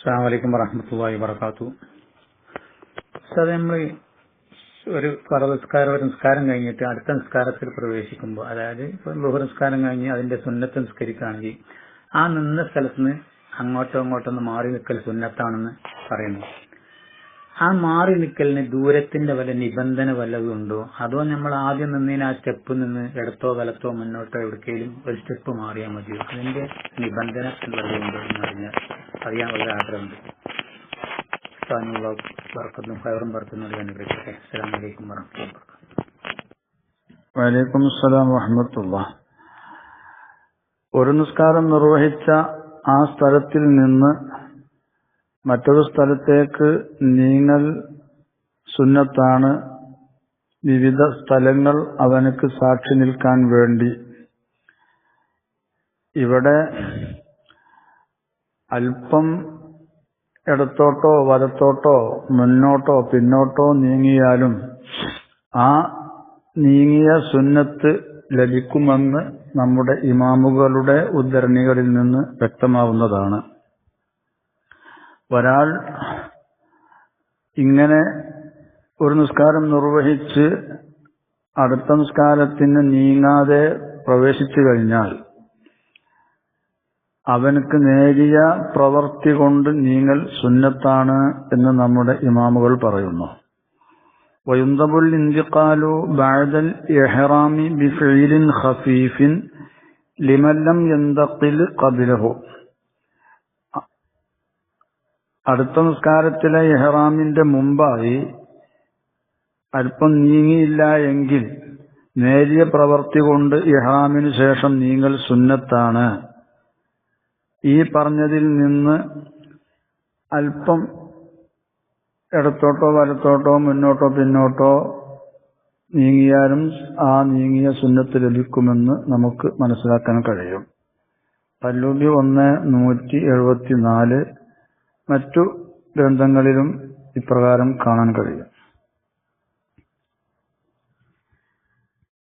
അസ്സാം വലൈക്കും വറഹമത്തല്ലാഹി വബർക്കാത്തു സാർ നമ്മൾ ഒരു പർവസ്കാരം ഒരു നിസ്കാരം കഴിഞ്ഞിട്ട് അടുത്ത നിസ്കാരത്തിൽ പ്രവേശിക്കുമ്പോൾ അതായത് ഇപ്പൊ ലുഹർ നിസ്കാരം കഴിഞ്ഞ് അതിന്റെ സുന്നത്ത് നിസ്കരിക്കുകയാണെങ്കിൽ ആ നിന്ന സ്ഥലത്ത് നിന്ന് അങ്ങോട്ടോ ഇങ്ങോട്ടോ ഒന്ന് മാറി നിൽക്കൽ സുന്നത്താണെന്ന് പറയുന്നു. ആ മാറി നിൽക്കലിന് ദൂരത്തിന്റെ വല്ല നിബന്ധന വല്ലതും ഉണ്ടോ? അതോ നമ്മൾ ആദ്യം നിന്നതിന് ആ സ്റ്റെപ്പ് നിന്ന് ഇടത്തോ വലത്തോ മുന്നോട്ടോ എവിടേക്കെങ്കിലും ഒരു സ്റ്റെപ്പ് മാറിയാൽ മതിയോ? അതിന്റെ നിബന്ധന വല്ലതും ഉണ്ടോ എന്ന് അറിഞ്ഞാൽ അറിയാൻ വളരെ ആഗ്രഹമുണ്ട്. ഉസ്താദിനുള്ള വർക്കത്തും വറഹമത്തുള്ള ഒരു നിസ്കാരം നിർവഹിച്ച ആ സ്ഥലത്തിൽ നിന്ന് മറ്റൊരു സ്ഥലത്തേക്ക് നീങ്ങൽ സുന്നത്താണ്. വിവിധ സ്ഥലങ്ങൾ അവനക്ക് സാക്ഷി നിൽക്കാൻ വേണ്ടി. ഇവിടെ അല്പം ഇടത്തോട്ടോ വലത്തോട്ടോ മുന്നോട്ടോ പിന്നോട്ടോ നീങ്ങിയാലും ആ നീങ്ങിയ സുന്നത്ത് ലഭിക്കുമെന്ന് നമ്മുടെ ഇമാമുകളുടെ ഉദ്ധരണികളിൽ നിന്ന് വ്യക്തമാവുന്നതാണ്. ഒരാൾ ഇങ്ങനെ ഒരു നിസ്കാരം നിർവഹിച്ച് അടുത്ത നിസ്കാരത്തിന് നീങ്ങാതെ പ്രവേശിച്ചു കഴിഞ്ഞാൽ അവനക്ക് നേരിയ പ്രവൃത്തി കൊണ്ട് നീങ്ങൽ സുന്നത്താണ് എന്ന് നമ്മുടെ ഇമാമുകൾ പറയുന്നു. വയുന്തബുൽ ഇന്ത്യക്കാലു ബാദൽ എഹ്റാമി ബിഫീലിൻ ഹഫീഫിൻ ലിമല്ലം എന്തത്തിൽ കബിലഹു അടുത്ത നിസ്കാരത്തിലെ എഹ്റാമിന്റെ മുമ്പായി അല്പം നീങ്ങിയില്ല എങ്കിൽ നേരിയ പ്രവൃത്തി കൊണ്ട് ഇഹ്റാമിനു ശേഷം നീങ്ങൽ സുന്നത്താണ്. ഈ പറഞ്ഞതിൽ നിന്ന് അല്പം ഇടത്തോട്ടോ വലത്തോട്ടോ മുന്നോട്ടോ പിന്നോട്ടോ നീങ്ങിയാലും ആ നീങ്ങിയ സുന്നത്ത് ലഭിക്കുമെന്ന് നമുക്ക് മനസ്സിലാക്കാൻ കഴിയും. പല്ലൂബി ഒന്ന് നൂറ്റി എഴുപത്തിനാല് മറ്റു ഗ്രന്ഥങ്ങളിലും ഇപ്രകാരം കാണാൻ കഴിയും.